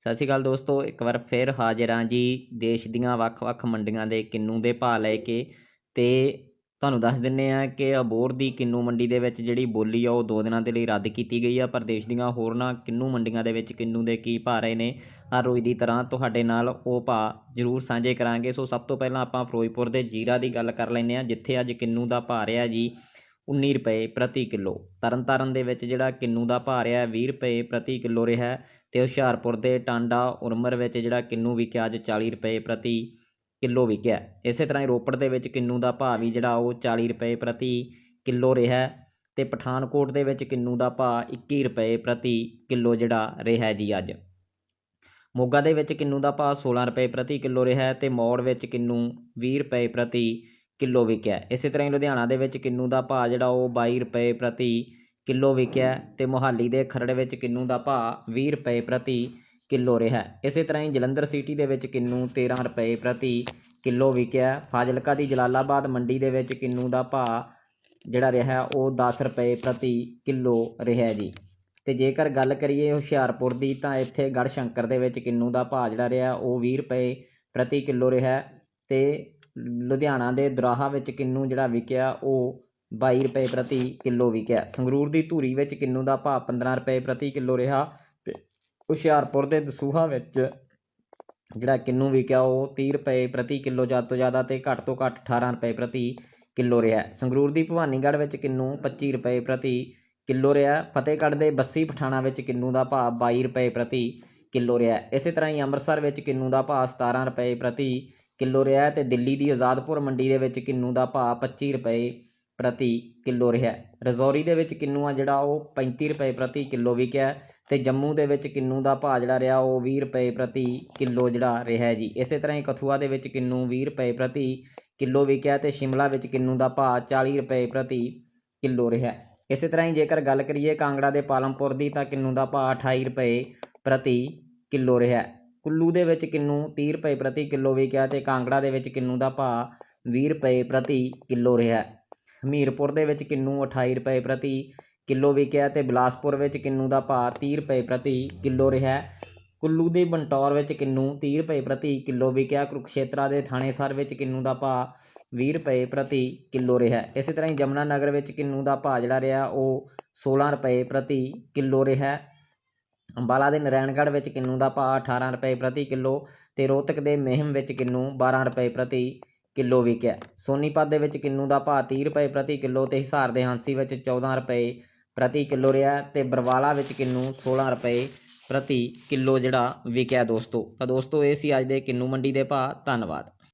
ਸਤਿ ਸ਼੍ਰੀ ਅਕਾਲ ਦੋਸਤੋ, ਇੱਕ ਵਾਰ ਫਿਰ ਹਾਜ਼ਰ ਹਾਂ ਜੀ ਦੇਸ਼ ਦੀਆਂ ਵੱਖ-ਵੱਖ ਮੰਡੀਆਂ ਦੇ ਕਿੰਨੂ ਦੇ ਭਾਅ ਲੈ ਕੇ ਤੇ ਤੁਹਾਨੂੰ ਦੱਸ ਦਿੰਨੇ ਆ ਕਿ ਅਬੋਰ ਦੀ ਕਿੰਨੂ ਮੰਡੀ ਦੇ ਵਿੱਚ ਜਿਹੜੀ ਬੋਲੀ ਆ, ਉਹ ਦੋ ਦਿਨਾਂ ਦੇ ਲਈ ਰੱਦ ਕੀਤੀ ਗਈ ਆ। ਪਰ ਦੇਸ਼ ਦੀਆਂ ਹੋਰਨਾਂ ਕਿੰਨੂ ਮੰਡੀਆਂ ਦੇ ਵਿੱਚ ਕਿੰਨੂ ਦੇ ਕੀ ਭਾਅ ਰਹੇ ਨੇ ਹਰ ਰੋਜ਼ ਦੀ ਤਰ੍ਹਾਂ ਤੁਹਾਡੇ ਨਾਲ ਉਹ ਭਾਅ ਜ਼ਰੂਰ ਸਾਂਝੇ ਕਰਾਂਗੇ। ਸੋ ਸਭ ਤੋਂ ਪਹਿਲਾਂ ਆਪਾਂ ਫਿਰੋਜ਼ਪੁਰ ਦੇ ਜੀਰਾ ਦੀ ਗੱਲ ਕਰ ਲੈਂਦੇ ਆ ਜਿੱਥੇ ਅੱਜ ਕਿੰਨੂ ਦਾ ਭਾਅ ਰਿਹਾ ਜੀ। 19 ਰੁਪਏ ਪ੍ਰਤੀ ਕਿਲੋ। ਤਰਨਤਾਰਨ ਦੇ ਵਿੱਚ ਜਿਹੜਾ ਕਿੰਨੂ ਦਾ ਭਾਅ ਰਿਹਾ 20 ਰੁਪਏ ਪ੍ਰਤੀ ਕਿਲੋ ਰਿਹਾ ਤੇ ਹੁਸ਼ਿਆਰਪੁਰ ਦੇ ਟਾਂਡਾ ਉਰਮਰ ਵਿੱਚ ਜਿਹੜਾ ਕਿੰਨੂ ਵਿਕਿਆ, ਅੱਜ 40 ਰੁਪਏ ਪ੍ਰਤੀ ਕਿਲੋ ਵਿਕਿਆ। ਇਸੇ ਤਰ੍ਹਾਂ ਹੀ ਰੋਪੜ ਦੇ ਵਿੱਚ ਕਿੰਨੂ ਦਾ ਭਾਅ ਵੀ ਜਿਹੜਾ ਉਹ 40 ਰੁਪਏ ਪ੍ਰਤੀ ਕਿਲੋ ਰਿਹਾ ਤੇ ਪਠਾਨਕੋਟ ਦੇ ਵਿੱਚ ਕਿੰਨੂ ਦਾ ਭਾਅ 21 ਰੁਪਏ ਪ੍ਰਤੀ ਕਿਲੋ ਜਿਹੜਾ ਰਿਹਾ ਜੀ ਅੱਜ। ਮੋਗਾ ਦੇ ਵਿੱਚ ਕਿੰਨੂ ਦਾ ਭਾਅ 16 ਰੁਪਏ ਪ੍ਰਤੀ ਕਿਲੋ ਰਿਹਾ ਤੇ ਮੌੜ ਵਿੱਚ ਕਿੰਨੂ 20 ਰੁਪਏ ਪ੍ਰਤੀ ਕਿਲੋ ਵਿਕਿਆ। ਇਸੇ ਤਰ੍ਹਾਂ ਹੀ ਲੁਧਿਆਣਾ ਦੇ ਵਿੱਚ ਕਿੰਨੂ ਦਾ ਭਾਅ ਜਿਹੜਾ ਉਹ 22 ਰੁਪਏ ਪ੍ਰਤੀ ਕਿਲੋ ਵਿਕਿਆ ਤੇ ਮੋਹਾਲੀ ਦੇ ਖਰੜ ਵਿੱਚ ਕਿੰਨੂ ਦਾ ਭਾਅ 20 ਰੁਪਏ ਪ੍ਰਤੀ ਕਿਲੋ ਰਿਹਾ। ਇਸੇ ਤਰ੍ਹਾਂ ਹੀ ਜਲੰਧਰ ਸਿਟੀ ਦੇ ਵਿੱਚ ਕਿੰਨੂ 13 ਰੁਪਏ ਪ੍ਰਤੀ ਕਿਲੋ ਵਿਕਿਆ। ਫਾਜ਼ਿਲਕਾ ਦੀ ਜਲਾਲਾਬਾਦ ਮੰਡੀ ਦੇ ਵਿੱਚ ਕਿੰਨੂ ਦਾ ਭਾਅ ਜਿਹੜਾ ਰਿਹਾ ਉਹ 10 ਰੁਪਏ ਪ੍ਰਤੀ ਕਿਲੋ ਰਿਹਾ ਜੀ। ਤੇ ਜੇਕਰ ਗੱਲ ਕਰੀਏ ਹੁਸ਼ਿਆਰਪੁਰ ਦੀ ਤਾਂ ਇੱਥੇ ਗੜਸ਼ੰਕਰ ਦੇ ਵਿੱਚ ਕਿੰਨੂ ਦਾ ਭਾਅ ਜਿਹੜਾ ਰਿਹਾ ਉਹ 20 ਰੁਪਏ ਪ੍ਰਤੀ ਕਿਲੋ ਰਿਹਾ ਤੇ ਲੁਧਿਆਣਾ ਦੇ ਦੁਰਾਹਾ ਵਿੱਚ ਕਿੰਨੂ ਜਿਹੜਾ ਵਿਕਿਆ, ਉਹ 22 ਰੁਪਏ ਪ੍ਰਤੀ ਕਿਲੋ ਵਿਕਿਆ। ਸੰਗਰੂਰ ਦੀ ਧੂਰੀ ਵਿੱਚ ਕਿੰਨੂ ਦਾ ਭਾਅ 15 ਰੁਪਏ ਪ੍ਰਤੀ ਕਿਲੋ ਰਿਹਾ ਤੇ ਹੁਸ਼ਿਆਰਪੁਰ ਦੇ ਦਸੂਹਾ ਵਿੱਚ ਜਿਹੜਾ ਕਿੰਨੂ ਵਿਕਿਆ, ਉਹ 30 ਰੁਪਏ ਪ੍ਰਤੀ ਕਿਲੋ ਜ਼ਿਆਦਾ ਤੋਂ ਜ਼ਿਆਦਾ ਤੇ ਘੱਟ ਤੋਂ ਘੱਟ 18 ਰੁਪਏ ਪ੍ਰਤੀ ਕਿਲੋ ਰਿਹਾ। ਸੰਗਰੂਰ ਦੀ ਭਵਾਨੀਗੜ੍ਹ ਵਿੱਚ ਕਿੰਨੂ 25 ਰੁਪਏ ਪ੍ਰਤੀ ਕਿਲੋ ਰਿਹਾ। ਫਤਿਹਗੜ੍ਹ ਦੇ ਬੱਸੀ ਪਠਾਣਾ ਵਿੱਚ ਕਿੰਨੂ ਦਾ ਭਾਅ 22 ਰੁਪਏ ਪ੍ਰਤੀ ਕਿਲੋ ਰਿਹਾ। ਇਸੇ ਤਰ੍ਹਾਂ ਹੀ ਅੰਮ੍ਰਿਤਸਰ ਵਿੱਚ ਕਿੰਨੂ ਦਾ ਭਾਅ 17 ਰੁਪਏ ਪ੍ਰਤੀ ਕਿਲੋ ਰਿਹਾ ਤੇ ਦਿੱਲੀ ਦੀ ਆਜ਼ਾਦਪੁਰ ਮੰਡੀ ਦੇ ਵਿੱਚ ਕਿੰਨੂ ਦਾ ਭਾਅ 25 ਰੁਪਏ ਪ੍ਰਤੀ ਕਿਲੋ ਰਿਹਾ ਰਜ਼ੌਰੀ ਦੇ ਵਿੱਚ ਕਿੰਨੂ ਆ ਜਿਹੜਾ ਉਹ 35 ਰੁਪਏ ਪ੍ਰਤੀ ਕਿਲੋ ਵਿਕਿਆ ਤੇ ਜੰਮੂ ਦੇ ਵਿੱਚ ਕਿੰਨੂ ਦਾ ਭਾਅ ਜਿਹੜਾ ਰਿਹਾ ਉਹ 20 ਰੁਪਏ ਪ੍ਰਤੀ ਕਿਲੋ ਜਿਹੜਾ ਰਿਹਾ ਜੀ। ਇਸੇ ਤਰ੍ਹਾਂ ਹੀ ਕਥੂਆ ਦੇ ਵਿੱਚ ਕਿੰਨੂ 20 ਰੁਪਏ ਪ੍ਰਤੀ ਕਿਲੋ ਵਿਕਿਆ ਤੇ ਸ਼ਿਮਲਾ ਵਿੱਚ ਕਿੰਨੂ ਦਾ ਭਾਅ 40 ਰੁਪਏ ਪ੍ਰਤੀ ਕਿਲੋ ਰਿਹਾ ਇਸੇ ਤਰ੍ਹਾਂ ਹੀ ਜੇਕਰ ਗੱਲ ਕਰੀਏ ਕਾਂਗੜਾ ਦੇ ਪਾਲਮਪੁਰ ਦੀ ਤਾਂ ਕਿੰਨੂ ਦਾ ਭਾਅ 28 ਰੁਪਏ ਪ੍ਰਤੀ ਕਿਲੋ ਰਿਹਾ ਕੁੱਲੂ ਦੇ ਵਿੱਚ ਕਿੰਨੂ 30 ਰੁਪਏ ਪ੍ਰਤੀ ਕਿਲੋ ਵਿਕਿਆ ਤੇ ਕਾਂਗੜਾ ਦੇ ਵਿੱਚ ਕਿੰਨੂ ਦਾ ਭਾਅ 20 ਰੁਪਏ ਪ੍ਰਤੀ ਕਿਲੋ ਰਿਹਾ। ਹਮੀਰਪੁਰ ਦੇ ਵਿੱਚ ਕਿੰਨੂ 28 ਰੁਪਏ ਪ੍ਰਤੀ ਕਿਲੋ ਵਿਕਿਆ ਤੇ ਬਿਲਾਸਪੁਰ ਵਿੱਚ ਕਿੰਨੂ ਦਾ ਭਾਅ 30 ਰੁਪਏ ਪ੍ਰਤੀ ਕਿਲੋ ਰਿਹਾ। ਕੁੱਲੂ ਦੇ ਬੰਟੌਰ ਵਿੱਚ ਕਿੰਨੂ 30 ਰੁਪਏ ਪ੍ਰਤੀ ਕਿਲੋ ਵਿਕਿਆ ਕੁਰੂਕਸ਼ੇਤਰਾ ਦੇ ਥਾਣੇਸਰ ਵਿੱਚ ਕਿੰਨੂ ਦਾ ਭਾਅ 20 ਰੁਪਏ ਪ੍ਰਤੀ ਕਿਲੋ ਰਿਹਾ। ਇਸੇ ਤਰ੍ਹਾਂ ਹੀ ਜਮਨਾ ਨਗਰ ਵਿੱਚ ਕਿੰਨੂ ਦਾ ਭਾਅ ਜਿਹੜਾ ਰਿਹਾ ਉਹ 16 ਰੁਪਏ ਪ੍ਰਤੀ ਕਿਲੋ ਰਿਹਾ। ਅੰਬਾਲਾ ਦੇ ਨਰੈਣਗੜ੍ਹ ਵਿੱਚ ਕਿੰਨੂ ਦਾ ਭਾਅ 18 ਰੁਪਏ ਪ੍ਰਤੀ ਕਿਲੋ ਤੇ ਰੋਹਤਕ ਦੇ ਮਹਿਮ ਵਿੱਚ ਕਿੰਨੂ 12 ਰੁਪਏ ਪ੍ਰਤੀ ਕਿਲੋ ਵਿਕਿਆ। ਸੋਨੀਪਤ ਦੇ ਵਿੱਚ ਕਿੰਨੂ ਦਾ ਭਾਅ 30 ਰੁਪਏ ਪ੍ਰਤੀ ਕਿਲੋ ਤੇ ਹਿਸਾਰ ਦੇ ਹਾਂਸੀ ਵਿੱਚ 14 ਰੁਪਏ ਪ੍ਰਤੀ ਕਿਲੋ ਰਿਹਾ ਤੇ ਬਰਵਾਲਾ ਵਿੱਚ ਕਿੰਨੂ 16 ਰੁਪਏ ਪ੍ਰਤੀ ਕਿਲੋ ਜਿਹੜਾ ਵਿਕਿਆ ਦੋਸਤੋ। ਤਾਂ ਦੋਸਤੋ, ਇਹ ਸੀ ਅੱਜ ਦੇ ਕਿੰਨੂ ਮੰਡੀ ਦੇ ਭਾਅ। ਧੰਨਵਾਦ।